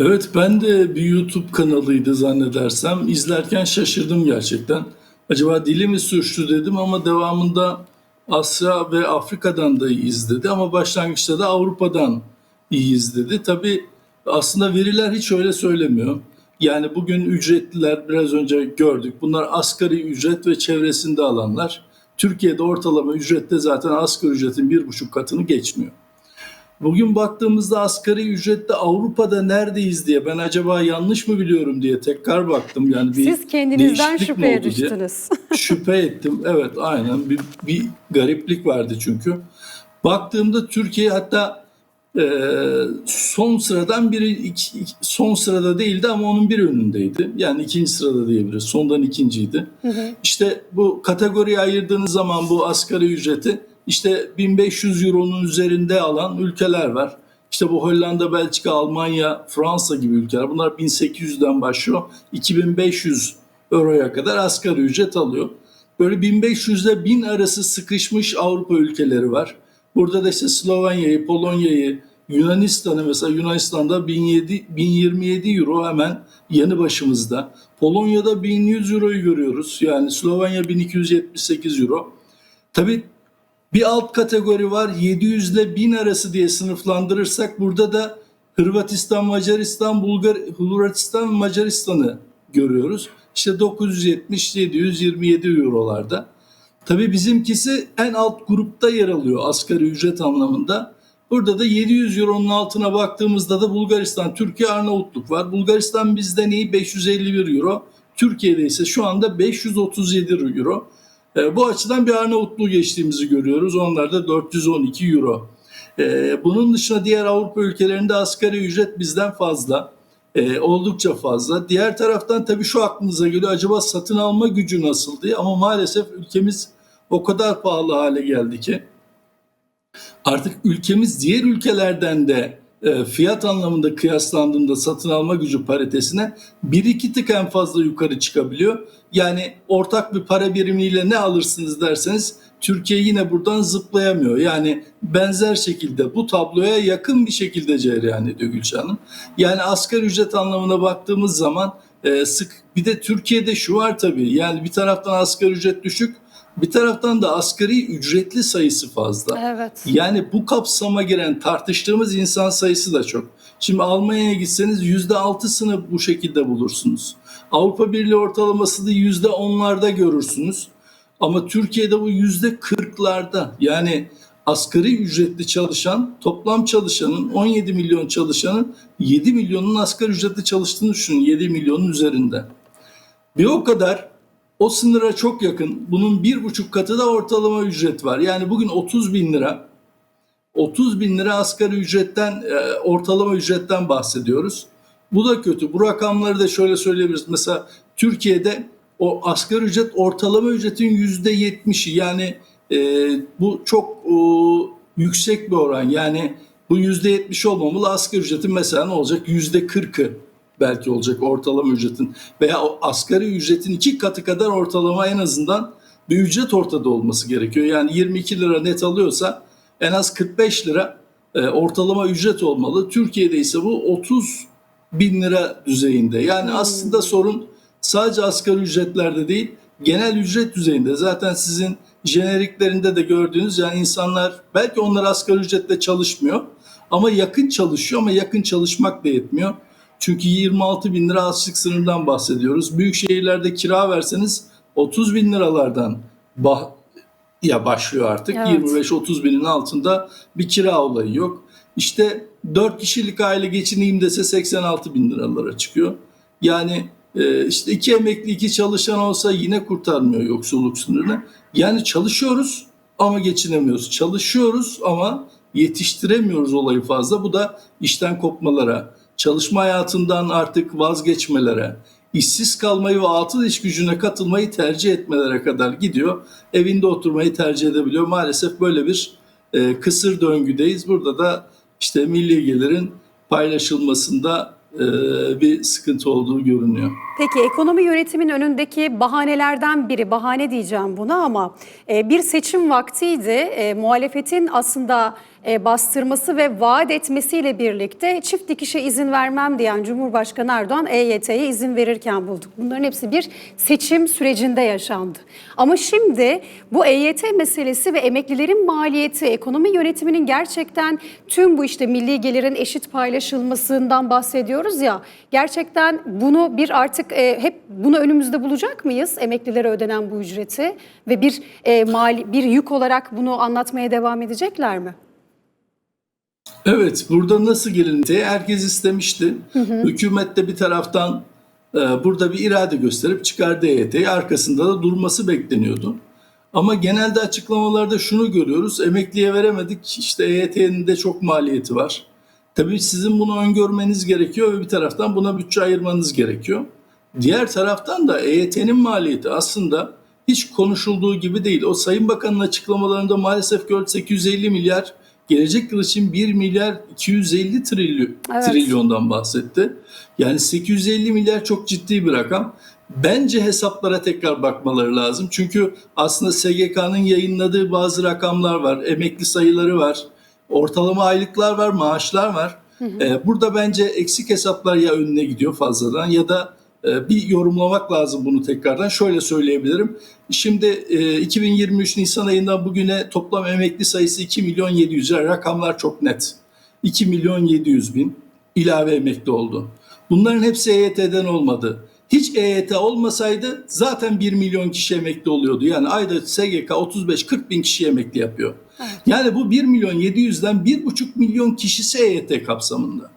Evet ben de bir YouTube kanalıydı zannedersem. İzlerken şaşırdım gerçekten. Acaba dili mi suçlu dedim ama devamında Asya ve Afrika'dan da iyi izledi ama başlangıçta da Avrupa'dan iyi izledi. Tabii aslında veriler hiç öyle söylemiyor. Yani bugün ücretliler biraz önce gördük. Bunlar asgari ücret ve çevresinde alanlar. Türkiye'de ortalama ücrette zaten asgari ücretin bir buçuk katını geçmiyor. Bugün baktığımızda asgari ücrette Avrupa'da neredeyiz diye ben acaba yanlış mı biliyorum diye tekrar baktım. Yani bir Siz kendinizden şüpheye diye. düştünüz. Şüphe ettim. Evet aynen bir, bir gariplik vardı çünkü. Baktığımda Türkiye hatta e, son sıradan biri iki- son sırada değildi ama onun bir önündeydi. Yani ikinci sırada diyebiliriz. Sondan ikinciydi. İşte bu kategoriye ayırdığınız zaman bu asgari ücreti işte 1500 euronun üzerinde alan ülkeler var. İşte bu Hollanda, Belçika, Almanya, Fransa gibi ülkeler. Bunlar 1800'den başlıyor. 2500 euroya kadar asgari ücret alıyor. Böyle 1500 ile 1000 arası sıkışmış Avrupa ülkeleri var. Burada da işte Slovenya'yı, Polonya'yı, Yunanistan'ı mesela Yunanistan'da 1007, 1027 euro hemen yanı başımızda. Polonya'da 1100 euroyu görüyoruz. Yani Slovenya 1278 euro. Tabii bir alt kategori var 700 ile 1000 arası diye sınıflandırırsak burada da Hırvatistan, Macaristan, Bulgar, Hırvatistan Macaristan'ı görüyoruz. İşte 970 727 eurolarda. Tabii bizimkisi en alt grupta yer alıyor asgari ücret anlamında. Burada da 700 euronun altına baktığımızda da Bulgaristan, Türkiye, Arnavutluk var. Bulgaristan bizden iyi 551 euro. Türkiye'de ise şu anda 537 euro. E, bu açıdan bir Arnavutluğu geçtiğimizi görüyoruz. Onlar da 412 euro. E, bunun dışında diğer Avrupa ülkelerinde asgari ücret bizden fazla. E, oldukça fazla. Diğer taraftan tabii şu aklınıza geliyor. Acaba satın alma gücü nasıl diye. Ama maalesef ülkemiz o kadar pahalı hale geldi ki artık ülkemiz diğer ülkelerden de e, fiyat anlamında kıyaslandığında satın alma gücü paritesine bir iki tık en fazla yukarı çıkabiliyor. Yani ortak bir para birimiyle ne alırsınız derseniz Türkiye yine buradan zıplayamıyor. Yani benzer şekilde bu tabloya yakın bir şekilde cereyan ediyor Gülşah Hanım. Yani asgari ücret anlamına baktığımız zaman e, sık bir de Türkiye'de şu var tabii yani bir taraftan asgari ücret düşük bir taraftan da asgari ücretli sayısı fazla. Evet. Yani bu kapsama giren tartıştığımız insan sayısı da çok. Şimdi Almanya'ya gitseniz yüzde altısını bu şekilde bulursunuz. Avrupa Birliği ortalaması da yüzde onlarda görürsünüz. Ama Türkiye'de bu yüzde kırklarda. Yani asgari ücretli çalışan, toplam çalışanın 17 milyon çalışanın 7 milyonun asgari ücretli çalıştığını düşünün. 7 milyonun üzerinde. Bir o kadar o sınıra çok yakın. Bunun bir buçuk katı da ortalama ücret var. Yani bugün 30 bin lira 30 bin lira asgari ücretten e, ortalama ücretten bahsediyoruz. Bu da kötü. Bu rakamları da şöyle söyleyebiliriz. Mesela Türkiye'de o asgari ücret ortalama ücretin yüzde yetmişi yani e, bu çok e, yüksek bir oran. Yani bu yüzde yetmiş olmamalı. Asgari ücretin mesela ne olacak? Yüzde kırkı belki olacak ortalama ücretin. Veya asgari ücretin iki katı kadar ortalama en azından bir ücret ortada olması gerekiyor. Yani 22 lira net alıyorsa en az 45 lira e, ortalama ücret olmalı. Türkiye'de ise bu 30 bin lira düzeyinde. Yani aslında sorun sadece asgari ücretlerde değil, genel ücret düzeyinde. Zaten sizin jeneriklerinde de gördüğünüz yani insanlar belki onlar asgari ücretle çalışmıyor ama yakın çalışıyor ama yakın çalışmak da yetmiyor. Çünkü 26 bin lira açlık sınırından bahsediyoruz. Büyük şehirlerde kira verseniz 30 bin liralardan bah ya başlıyor artık. Evet. 25-30 binin altında bir kira olayı yok. İşte 4 kişilik aile geçineyim dese 86 bin liralara çıkıyor. Yani e, işte iki emekli iki çalışan olsa yine kurtarmıyor yoksulluk sınırını. Yani çalışıyoruz ama geçinemiyoruz. Çalışıyoruz ama yetiştiremiyoruz olayı fazla. Bu da işten kopmalara, çalışma hayatından artık vazgeçmelere, işsiz kalmayı ve atıl iş gücüne katılmayı tercih etmelere kadar gidiyor. Evinde oturmayı tercih edebiliyor. Maalesef böyle bir e, kısır döngüdeyiz. Burada da işte milli gelirin paylaşılmasında e, bir sıkıntı olduğu görünüyor. Peki ekonomi yönetimin önündeki bahanelerden biri, bahane diyeceğim buna ama e, bir seçim vaktiydi. E, muhalefetin aslında e, bastırması ve vaat etmesiyle birlikte çift dikişe izin vermem diyen Cumhurbaşkanı Erdoğan EYT'ye izin verirken bulduk. Bunların hepsi bir seçim sürecinde yaşandı. Ama şimdi bu EYT meselesi ve emeklilerin maliyeti, ekonomi yönetiminin gerçekten tüm bu işte milli gelirin eşit paylaşılmasından bahsediyoruz ya. Gerçekten bunu bir artık e, hep bunu önümüzde bulacak mıyız? Emeklilere ödenen bu ücreti ve bir e, mali bir yük olarak bunu anlatmaya devam edecekler mi? Evet, burada nasıl gelindi? Herkes istemişti. Hükümet de bir taraftan e, burada bir irade gösterip çıkardı EYT'yi. Arkasında da durması bekleniyordu. Ama genelde açıklamalarda şunu görüyoruz. Emekliye veremedik. İşte EYT'nin de çok maliyeti var. Tabii sizin bunu öngörmeniz gerekiyor ve bir taraftan buna bütçe ayırmanız gerekiyor. Diğer taraftan da EYT'nin maliyeti aslında hiç konuşulduğu gibi değil. O Sayın Bakan'ın açıklamalarında maalesef gördük 850 milyar, gelecek yıl için 1 milyar 250 trilyon, Evet. trilyondan bahsetti. Yani 850 milyar çok ciddi bir rakam. Bence hesaplara tekrar bakmaları lazım. Çünkü aslında SGK'nın yayınladığı bazı rakamlar var. Emekli sayıları var. Ortalama aylıklar var, maaşlar var. Ee, burada bence eksik hesaplar ya önüne gidiyor fazladan ya da bir yorumlamak lazım bunu tekrardan. Şöyle söyleyebilirim. Şimdi e, 2023 Nisan ayından bugüne toplam emekli sayısı 2 milyon 700. Yani rakamlar çok net. 2 milyon 700 bin ilave emekli oldu. Bunların hepsi EYT'den olmadı. Hiç EYT olmasaydı zaten 1 milyon kişi emekli oluyordu. Yani ayda SGK 35-40 bin kişi emekli yapıyor. Yani bu 1 milyon 700'den 1,5 milyon kişisi EYT kapsamında.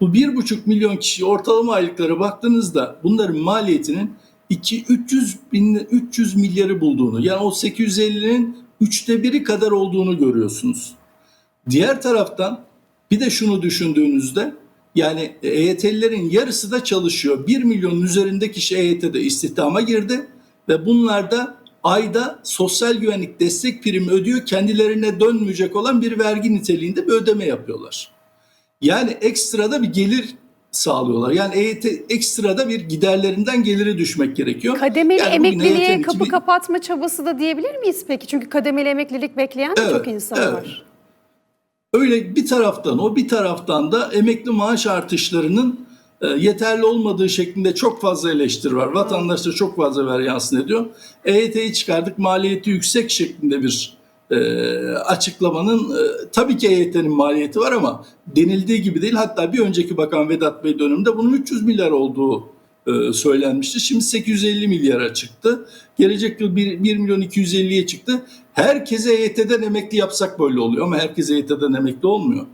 Bu 1,5 milyon kişi ortalama aylıklara baktığınızda bunların maliyetinin 2 300 bin 300 milyarı bulduğunu yani o 850'nin üçte biri kadar olduğunu görüyorsunuz. Diğer taraftan bir de şunu düşündüğünüzde yani EYT'lilerin yarısı da çalışıyor. 1 milyonun üzerinde kişi EYT'de istihdama girdi ve bunlar da ayda sosyal güvenlik destek primi ödüyor. Kendilerine dönmeyecek olan bir vergi niteliğinde bir ödeme yapıyorlar. Yani ekstrada bir gelir sağlıyorlar. Yani EYT ekstrada bir giderlerinden geliri düşmek gerekiyor. Kademeli Yani emekliliğe EYT'nin kapı 2000 kapatma çabası da diyebilir miyiz peki? Çünkü kademeli emeklilik bekleyen de Evet, çok insan evet. var. Öyle bir taraftan o bir taraftan da emekli maaş artışlarının e, yeterli olmadığı şeklinde çok fazla eleştiri var. Vatandaşlar çok fazla varyansın ediyor. EYT'yi çıkardık maliyeti yüksek şeklinde bir açıklamanın e, tabii ki EYT'nin maliyeti var ama denildiği gibi değil. Hatta bir önceki bakan Vedat Bey döneminde bunun 300 milyar olduğu e, söylenmişti. Şimdi 850 milyara çıktı. Gelecek yıl 1, 1 milyon 250'ye çıktı. Herkese EYT'den emekli yapsak böyle oluyor ama herkes EYT'den emekli olmuyor.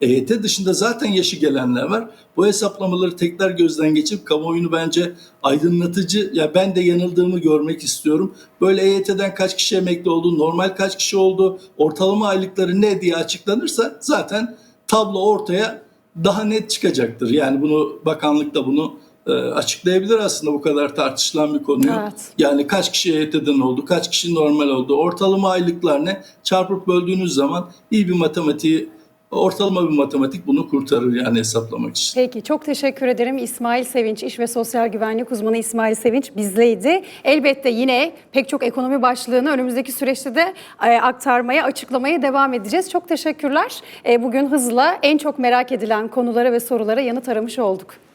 EYT dışında zaten yaşı gelenler var. Bu hesaplamaları tekrar gözden geçirip kamuoyunu bence aydınlatıcı ya ben de yanıldığımı görmek istiyorum. Böyle EYT'den kaç kişi emekli oldu, normal kaç kişi oldu, ortalama aylıkları ne diye açıklanırsa zaten tablo ortaya daha net çıkacaktır. Yani bunu bakanlık da bunu e, açıklayabilir aslında bu kadar tartışılan bir konuyu. Evet. Yani kaç kişi EYT'den oldu, kaç kişi normal oldu, ortalama aylıklar ne? Çarpıp böldüğünüz zaman iyi bir matematiği, ortalama bir matematik bunu kurtarır yani hesaplamak için. Peki çok teşekkür ederim İsmail Sevinç, İş ve Sosyal Güvenlik uzmanı İsmail Sevinç bizleydi. Elbette yine pek çok ekonomi başlığını önümüzdeki süreçte de e, aktarmaya, açıklamaya devam edeceğiz. Çok teşekkürler. E, Bugün hızla en çok merak edilen konulara ve sorulara yanıt aramış olduk.